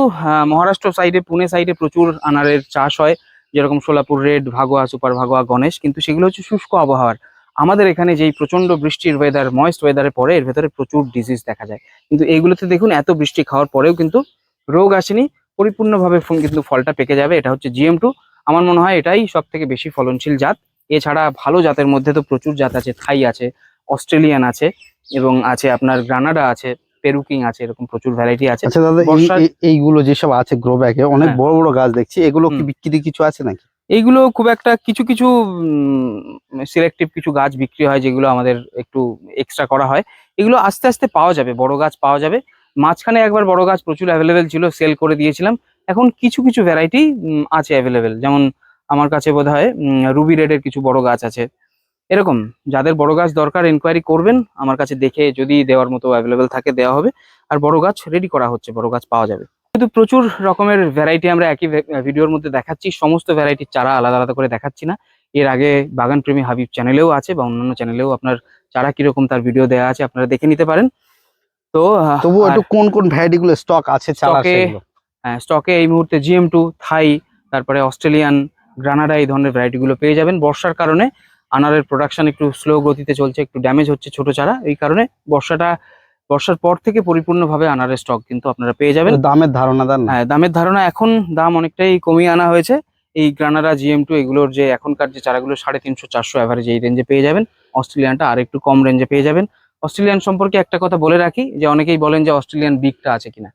মহারাষ্ট্র সাইডে পুনে সাইডে প্রচুর আনারের চাষ হয়, যেরকম সোলাপুর রেড ভাগোয়া সুপার ভাগোয়া, গণেশ, কিন্তু সেগুলো হচ্ছে শুষ্ক আবহাওয়ার। আমাদের এখানে যেই প্রচণ্ড বৃষ্টির ওয়েদার ময়েস্ট ওয়েদারে পরে এর ভেতরে প্রচুর ডিজিজ দেখা যায়। কিন্তু এইগুলোতে দেখুন, এত বৃষ্টি খাওয়ার পরেও কিন্তু রোগ আসেনি, পরিপূর্ণভাবে কিন্তু ফলটা পেকে যাবে, এটা হচ্ছে জিএম টু আমার মনে হয় এটাই সব থেকে বেশি ফলনশীল জাত। এছাড়া ভালো জাতের মধ্যে তো প্রচুর জাত আছে থাই আছে অস্ট্রেলিয়ান আছে এবং আছে আপনার গ্রানাডা আছে পেরুকিং আছে এরকম প্রচুর ভ্যারাইটি আছে।
আচ্ছা দাদা এইগুলো যেসব আছে গ্রো ব্যাগে অনেক
হ্যাঁ।
বড় বড় গাছ দেখছি এগুলো কি বিক্রি কিছু আছে নাকি?
এইগুলো খুব একটা কিছু কিছু সিলেক্টিভ কিছু গাছ বিক্রি হয় যেগুলো আমাদের একটু এক্সট্রা করা হয়। এগুলো আস্তে আস্তে পাওয়া যাবে বড় গাছ পাওয়া যাবে। মাঝখানে একবার বড় গাছ প্রচুর অ্যাভেলেবেল ছিল সেল করে দিয়েছিলাম। এখন কিছু কিছু ভ্যারাইটি আছে অ্যাভেলেবেল যেমন আমার কাছে বোধ হয় রুবি রেডের কিছু বড় গাছ আছে। এরকম যাদের বড় গাছ দরকার এনকোয়ারি করবেন। আমার কাছে দেখে যদি দেওয়ার মতো অ্যাভেলেবেল থাকে দেওয়া হবে। আর বড় গাছ রেডি করা হচ্ছে বড় গাছ পাওয়া যাবে। কিন্তু প্রচুর রকমের ভ্যারাইটি আমরা একই ভিডিওর মধ্যে দেখাচ্ছি। সমস্ত ভ্যারাইটির চারা আলাদা আলাদা করে দেখাচ্ছি না। এর আগে বাগান প্রেমী হাবিব চ্যানেলেও আছে বা অন্যান্য চ্যানেলেও আপনার চারা কীরকম তার ভিডিও দেওয়া আছে আপনারা দেখে নিতে পারেন। তো
তবু একটু কোন কোন ভ্যারাইটি গুলো স্টক আছে চারা
হ্যাঁ স্টকে এই মুহূর্তে জিএম টু থাই তারপরে অস্ট্রেলিয়ান গ্রানাডা এই ধরনের ভ্যারাইটিগুলো পেয়ে যাবেন। বর্ষার কারণে আনারের প্রোডাকশন একটু স্লো গতিতে চলছে একটু ড্যামেজ হচ্ছে ছোট চারা। এই কারণে বর্ষাটা বর্ষার পর থেকে পরিপূর্ণভাবে আনারের স্টক কিন্তু আপনারা পেয়ে যাবেন।
দামের ধারণা দেন
হ্যাঁ দামের ধারণা এখন দাম অনেকটাই কমিয়ে আনা হয়েছে। এই গ্রানাডা জিএম টু এগুলোর যে এখনকার যে চারাগুলো সাড়ে তিনশো চারশো অ্যাভারেজ এই রেঞ্জে পেয়ে যাবেন। অস্ট্রেলিয়ানটা আর একটু কম রেঞ্জে পেয়ে যাবেন। অস্ট্রেলিয়ান সম্পর্কে একটা কথা বলে রাখি যে অনেকেই বলেন যে অস্ট্রেলিয়ান বিগটা আছে কিনা।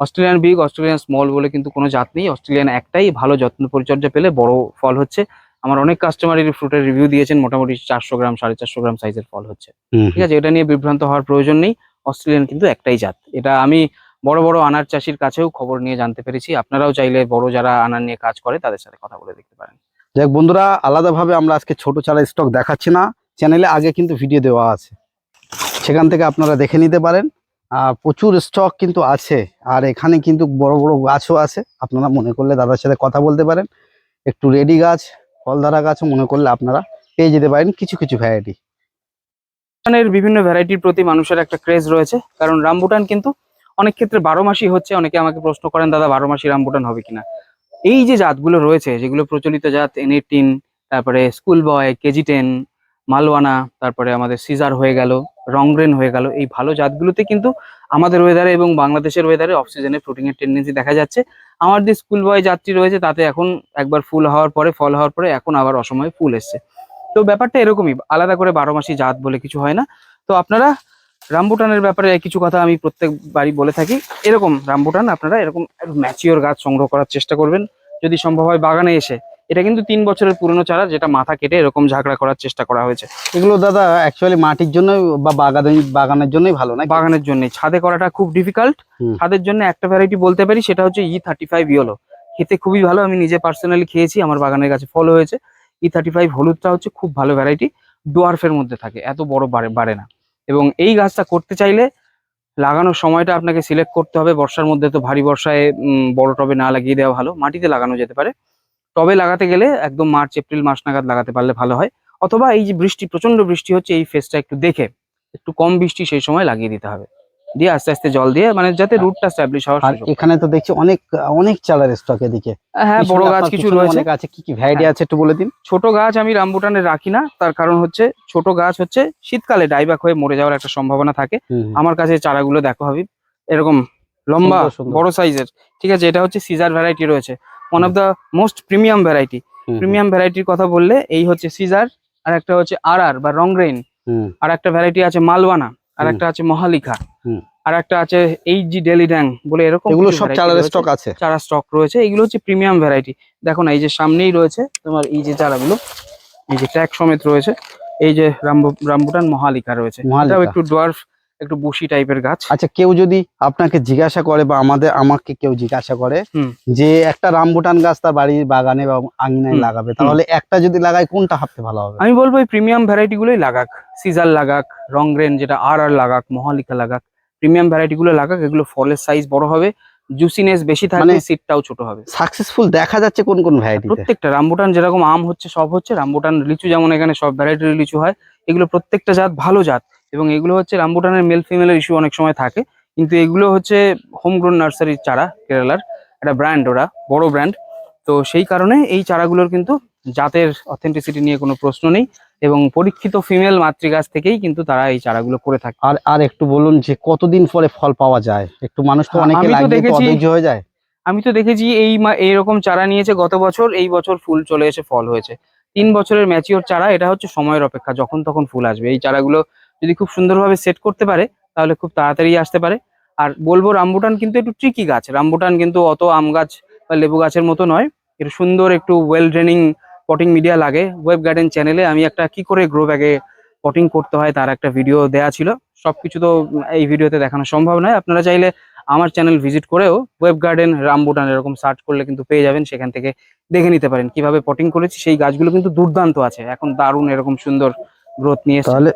অস্ট্রেলিয়ান বিগ অস্ট্রেলিয়ান স্মল বলে কিন্তু কোনো জাত নেই। অস্ট্রেলিয়ান একটাই ভালো যত্ন পরিচর্যা পেলে বড় ফল হচ্ছে। আমার অনেক কাস্টমার এই ফ্রুটের রিভিউ দিয়েছেন মোটামুটি চারশো গ্রাম সাড়ে চারশো গ্রাম সাইজের ফল হচ্ছে। ঠিক আছে এটা নিয়ে বিভ্রান্ত হওয়ার প্রয়োজন নেই। অস্ট্রেলিয়ান কিন্তু একটাই জাত। এটা আমি বড় বড় আনার চাষির কাছেও খবর নিয়ে জানতে পেরেছি। আপনারাও চাইলে বড় যারা আনার নিয়ে কাজ করে তাদের সাথে কথা বলে দেখতে পারেন।
যাক বন্ধুরা আলাদাভাবে আমরা আজকে ছোট চারা স্টক দেখাচ্ছি না। চ্যানেলে আগে কিন্তু ভিডিও দেওয়া আছে। সেখান থেকে আপনারা দেখে নিতে পারেন। প্রচুর স্টক কিন্তু আছে। আর এখানে কিন্তু বড় বড় গাছও আছে। আপনারা মনে করলে দাদার সাথে কথা বলতে পারেন। একটু রেডি গাছ, ফলধারা গাছও মনে করলে আপনারা পেয়ে যেতে পারেন কিছু কিছু ভ্যারাইটি
রামবুটানের বিভিন্ন ভ্যারাইটির প্রতি মানুষের একটা ক্রেজ রয়েছে। কারণ রামবুটান কিন্তু অনেক ক্ষেত্রে বারো মাসই হচ্ছে। অনেকে আমাকে প্রশ্ন করেন, দাদা, বারো মাসি রামবুটান হবে কিনা? এই যে জাতগুলো রয়েছে, যেগুলো প্রচলিত জাত এন এইটিন তারপরে স্কুল বয় কেজি টেন মালওয়ানা তারপরে আমাদের সিজার হয়ে গেল। রংগ্রেন হয়ে গেল। এই ভালো জাতগুলোতে কিন্তু আমাদের ওয়েদারে এবং বাংলাদেশের ওয়েদারে অফ সিজনে ফ্রুটিং এর টেন্ডেন্সি দেখা যাচ্ছে। আমার যে স্কুল বয় জাতটি রয়েছে, তাতে এখন একবার ফুল হওয়ার পরে ফল হওয়ার পরে এখন আবার অসময়ে ফুল এসছে। তো ব্যাপারটা এরকমই, আলাদা করে বারো মাসি জাত বলে কিছু হয় না। তো আপনারা রামবুটানের ব্যাপারে কিছু কথা আমি প্রত্যেক বাড়ি বলে থাকি। এরকম রামবুটান, আপনারা এরকম ম্যাচিওর গাছ সংগ্রহ করার চেষ্টা করবেন। যদি সম্ভব হয় বাগানে এসে এটা কিন্তু তিন বছরের পুরনো চারা যেটা মাথা কেটে এরকম ঝাঁকড়া করার চেষ্টা করা হয়েছে।
এগুলো দাদা অ্যাকচুয়ালি মাটির জন্য বা বাগানের বাগানের জন্যই ভালো না
বাগানের জন্য ছাদে করাটা খুব ডিফিকাল্ট ছাদের জন্য একটা ভ্যারাইটি বলতে পারি সেটা হচ্ছে ই থার্টি ফাইভ ইয়েলো খেতে খুবই ভালো আমি নিজে পার্সোনালি খেয়েছি আমার বাগানের কাছে ফল হয়েছে। ই থার্টি ফাইভ হলুদটা হচ্ছে খুব ভালো ভ্যারাইটি ডোয়ার্ফের মধ্যে থাকে এত বড় বাড়ে বাড়ে না। এবং এই গাছটা করতে চাইলে লাগানোর সময়টা আপনাকে সিলেক্ট করতে হবে বর্ষার মধ্যে তো ভারী বর্ষায় উম, বড় টবে না লাগিয়ে দেওয়া ভালো মাটিতে লাগানো যেতে পারে। টবে লাগাতে গেলে একদম মার্চ এপ্রিল মাস নাগাদ লাগাতে পারলে ভালো হয়। অথবা এই যে বৃষ্টি প্রচণ্ড বৃষ্টি হচ্ছে এই ফেসটা একটু দেখে একটু কম বৃষ্টি সেই সময় লাগিয়ে দিতে হবে। দিয়ে আস্তে আস্তে জল দিয়ে মানে যাতে রুটটা স্ট্যাবলিশ হওয়ার
আর এখানে তো দেখছি অনেক অনেক চারার স্টক এদিকে।
হ্যাঁ বড় গাছ কিছু রয়েছে।
অনেক আছে কি কি ভ্যারাইটি
হ্যাঁ।
আছে একটু বলে দিন।
ছোট গাছ আমি রামবুটানে রাখি না তার কারণ হচ্ছে ছোট গাছ হচ্ছে শীতকালে ডাইব্যাক হয়ে মরে যাওয়ার একটা সম্ভাবনা থাকে। আমার কাছে চারাগুলো দেখো হাবিব এরকম লম্বা। বড় সাইজের ঠিক আছে এটা হচ্ছে সিজার ভ্যারাইটি রয়েছে। One of the most premium variety premium ভ্যারাইটির কথা বললে এই হচ্ছে সিজার আর একটা হচ্ছে আর আর বা রংরেইন
হুম,
আর একটা ভ্যারাইটি আছে মালওয়ানা আর একটা আছে মহালিখা আর একটা আছে এইচ জি ডেলি ড্যাং বলে এরকম
এগুলো সব চারার স্টক আছে।
চারা স্টক রয়েছে। এগুলো হচ্ছে প্রিমিয়াম ভ্যারাইটি দেখো না এই যে সামনেই রয়েছে তোমার এই যে চারাগুলো এই যে ট্যাগ সমেত রয়েছে। এই যে রামবু- রামবুটান মহালিকা রয়েছে। এটাও একটু ডোয়ার্ফ একটু বুশি টাইপের গাছ।
আচ্ছা কেউ যদি আপনাকে জিজ্ঞাসা করে বা আমাদের আমাকে কেউ জিজ্ঞাসা করে যে একটা রামবুটান গাছ তার বাড়ির বাগানে বা আঙিনায় লাগাবে তাহলে একটা যদি লাগায় কোনটা হাতে ভালো হবে?
আমি বলব এই প্রিমিয়াম ভ্যারাইটি গুলোই লাগাক। সিজার লাগাক রংগ্রেন যেটা আর আর লাগাক মহালিকা লাগাক। প্রিমিয়াম ভ্যারাইটি গুলো লাগাক এগুলো ফলের সাইজ বড় হবে জুসিনেস বেশি থাকবে
মানে-
সিটটাও ছোট হবে।
সাকসেসফুল দেখা যাচ্ছে কোন কোন ভ্যারাইটিতে
প্রত্যেকটা রামবুটান যেরকম আম হচ্ছে সব হচ্ছে রামবুটান লিচু যেমন এখানে সব ভ্যারাইটির লিচু হয় এগুলো প্রত্যেকটা জাত ভালো জাত। এবং এগুলো হচ্ছে রামবুটানের মেল ফিমেলের ইস্যু অনেক সময় থাকে। কিন্তু এগুলো হচ্ছে হোম হোমগ্রোন নার্সারির চারা কেরালার। একটা ব্র্যান্ড ওরা বড় ব্র্যান্ড তো সেই কারণে এই চারাগুলোর কিন্তু জাতের অথেন্টিসিটি নিয়ে কোনো প্রশ্ন নেই এবং পরীক্ষিত ফিমেল মাতৃগাছ থেকেই কিন্তু তারা এই চারাগুলো করে থাকে।
আর আর একটু বলুন যে কতদিন পরে ফল পাওয়া যায়? একটু মানুষ তো অনেকে
দেখেছি-
হয়ে যায়।
আমি তো দেখেছি এই মা- এইরকম চারা নিয়েছে গত বছর এই বছর ফুল চলে এসে ফল হয়েছে। তিন বছরের ম্যাচিওর চারা এটা হচ্ছে সময়ের অপেক্ষা যখন তখন ফুল আসবে। এই চারাগুলো যদি খুব সুন্দরভাবে সেট করতে পারে, তাহলে খুব তাড়াতাড়ি আসতে পারে। আর বলব রামবুটান কিন্তু একটু ট্রিকি গাছ। রামবুটান কিন্তু অত আম গাছ বা লেবু গাছের মতো নয়। একটু সুন্দর একটু ওয়েল ড্রেনিং পটিং মিডিয়া লাগে। ওয়েব গার্ডেন চ্যানেলে আমি একটা কি করে গ্রো ব্যাগে পটিং করতে হয় তার একটা ভিডিও দেয়া ছিল। সবকিছু তো এই ভিডিওতে দেখানো সম্ভব নয়। আপনারা চাইলে আমার চ্যানেল ভিজিট করেও ওয়েব গার্ডেন রামবুটান এরকম সার্চ করলে কিন্তু পেয়ে যাবেন। সেখান থেকে দেখে নিতে পারেন। কীভাবে পটিং করেছি, সেই গাছগুলো কিন্তু দুর্দান্ত আছে। এখন দারুণ এরকম সুন্দর গ্রোথ নিয়ে
তাহলে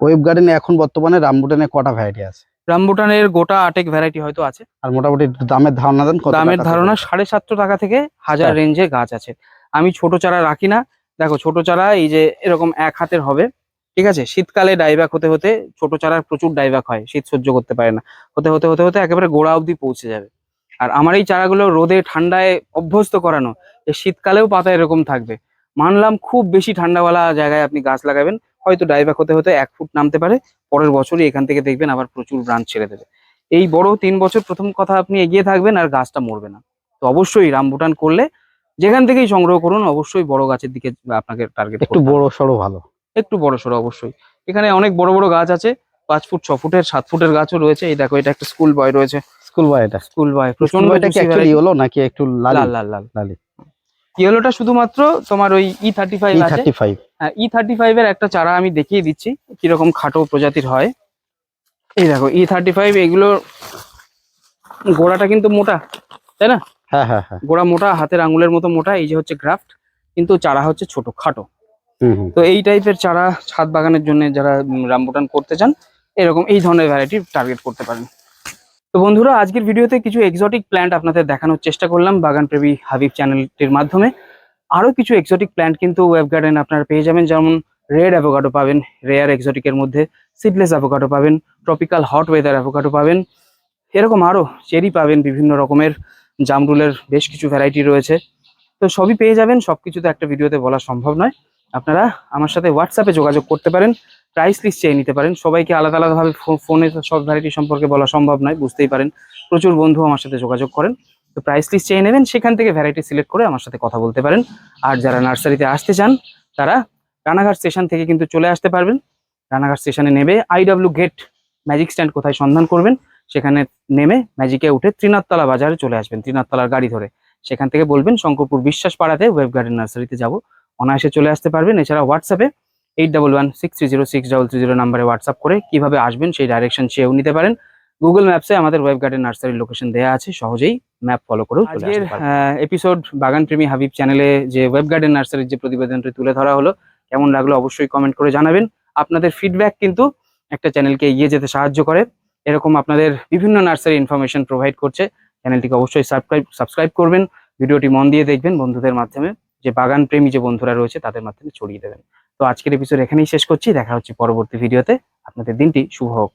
ওয়েব গার্ডেনে এখন বর্তমানে রামবুটানে কটা ভ্যারাইটি আছে?
রামবুটানের গোটা আটেক ভ্যারাইটি হয়তো আছে।
আর মোটামুটি দামের ধারণা দেন
দামের ধারণা সাড়ে সাতশো টাকা থেকে হাজার
হ্যাঁ।
রেঞ্জে গাছ আছে। আমি ছোট চারা রাখি না। দেখো ছোট চারা এই যে এরকম এক হাতের হবে। ঠিক আছে? শীতকালে ডাইব্যাক হতে হতে ছোট চারার প্রচুর ডাইব্যাক হয়। শীত সহ্য করতে পারে না। হতে হতে হতে হতে একেবারে গোড়া অবধি পৌঁছে যাবে। আর আমার এই চারাগুলো রোদে ঠান্ডায় অভ্যস্ত করানো যে শীতকালেও পাতা এরকম থাকবে। মানলাম খুব বেশি ঠান্ডাওয়ালা জায়গায় আপনি গাছ লাগাবেন। হয়তো ডাইব্যাক হতে হতে এক ফুট নামতে পারে পরের বছরই এখান থেকে দেখবেন আবার প্রচুর ব্রাঞ্চ ছেড়ে দেবে। এই বড় তিন বছর প্রথম কথা আপনি এগিয়ে থাকবেন আর গাছটা মরবে না। তো অবশ্যই রামবুটান করলে যেখান থেকেই সংগ্রহ করুন অবশ্যই বড় গাছের দিকে আপনাকে টার্গেট
একটু বড় সড়ো ভালো।
একটু বড় সড়ো অবশ্যই। এখানে অনেক বড় বড় গাছ আছে পাঁচ ফুট ছ ফুটের সাত ফুটের গাছও রয়েছে। এই দেখো এটা একটা স্কুল বয় রয়েছে।
স্কুল বয় এটা।
স্কুল বয়
প্রচণ্ড কি। হলো নাকি একটু লাল
লাল লাল। লালি। ইয়েলোটা শুধুমাত্র তোমার ওই ই থার্টি ফাইভ আছে।
থার্টি ফাইভ
হ্যাঁ ই থার্টি ফাইভ এর একটা চারা আমি দেখিয়ে দিচ্ছি কীরকম খাটো প্রজাতির হয়। এই দেখো ই থার্টি ফাইভ এগুলো গোড়াটা কিন্তু মোটা তাই না?
হ্যাঁ হ্যাঁ হ্যাঁ।
গোড়া মোটা হাতের আঙুলের মতো মোটা এই যে হচ্ছে গ্রাফট কিন্তু চারা হচ্ছে ছোট খাটো। তো এই টাইপের চারা ছাদ বাগানের জন্য যারা রামবুটান করতে চান এরকম এই ধরনের ভ্যারাইটি টার্গেট করতে পারেন। তো বন্ধুরা, আজকের ভিডিওতে কিছু এক্সোটিক প্ল্যান্ট আপনাদের দেখানোর চেষ্টা করলাম বাগান প্রেমী হাবিব চ্যানেলটির মাধ্যমে। আরও কিছু এক্সোটিক প্ল্যান্ট কিন্তু ওয়েব গার্ডেন আপনারা পেয়ে যাবেন, যেমন রেড অ্যাভোকাডো পাবেন রেয়ার এক্সোটিকের মধ্যে সিডলেস অ্যাভোকাডো পাবেন ট্রপিক্যাল হট ওয়েদার অ্যাভোকাডো পাবেন, এরকম আরও চেরি পাবেন, বিভিন্ন রকমের জামরুলের বেশ কিছু ভ্যারাইটি রয়েছে। তো সবই পেয়ে যাবেন সবকিছু তো একটা ভিডিওতে বলা সম্ভব নয়। আপনারা আমার সাথে হোয়াটসঅ্যাপে যোগাযোগ করতে পারেন। প্রাইস লিস্ট চেয়ে নিতে পারেন। সবাইকে আলাদা আলাদাভাবে ফোনে সব ভ্যারাইটি সম্পর্কে বলা সম্ভব নয়, বুঝতেই পারেন। প্রচুর বন্ধু আমার সাথে যোগাযোগ করেন। তো প্রাইস লিস্ট চেয়ে নেবেন, সেখান থেকে ভ্যারাইটি সিলেক্ট করে আমার সাথে কথা বলতে পারেন। আর যারা নার্সারিতে আসতে চান, তারা রানাঘাট স্টেশন থেকে কিন্তু চলে আসতে পারবেন। রানাঘাট স্টেশনে নেবে আইডাব্লিউ গেট ম্যাজিক স্ট্যান্ড কোথায় সন্ধান করবেন। সেখানে নেমে ম্যাজিকে উঠে ত্রিনাথতলা বাজারে চলে আসবেন, ত্রিনাথতলার গাড়ি ধরে। সেখান থেকে বলবেন, শঙ্করপুর বিশ্বাস পাড়াতে ওয়েব গার্ডেন নার্সারিতে যাব। অনায়াসে চলে আসতে পারবেন। এছাড়া হোয়াটসঅ্যাপে eight double one six three zero six double three zero নাম্বারে হোয়াটসঅ্যাপ করে কীভাবে আসবেন সেই ডাইরেকশন চেয়েও নিতে পারেন। গুগল ম্যাপসে আমাদের ওয়েব গার্ডেন নার্সারির লোকেশন দেওয়া আছে সহজেই ম্যাপ ফলো করেও
আজকের,
এপিসোড বাগান প্রেমী হাবিব চ্যানেলে যে ওয়েব গার্ডেন নার্সারির যে প্রতিবেদনটি তুলে ধরা হলো কেমন লাগল অবশ্যই কমেন্ট করে জানাবেন। আপনাদের ফিডব্যাক কিন্তু একটা চ্যানেলকে এগিয়ে যেতে সাহায্য করে। এরকম আপনাদের বিভিন্ন নার্সারি ইনফরমেশন প্রোভাইড করছে। চ্যানেলটিকে অবশ্যই সাবস্ক্রাইব সাবস্ক্রাইব করবেন। ভিডিওটি মন দিয়ে দেখবেন বন্ধুদের মাধ্যমে। যে বাগান প্রেমী যে বন্ধুরা রয়েছে তাদের মাধ্যমে ছড়িয়ে দেবেন। তো আজকের এপিসোড এখানেই শেষ করছি। দেখা হচ্ছে পরবর্তী ভিডিওতে আপনাদের দিনটি শুভ হোক।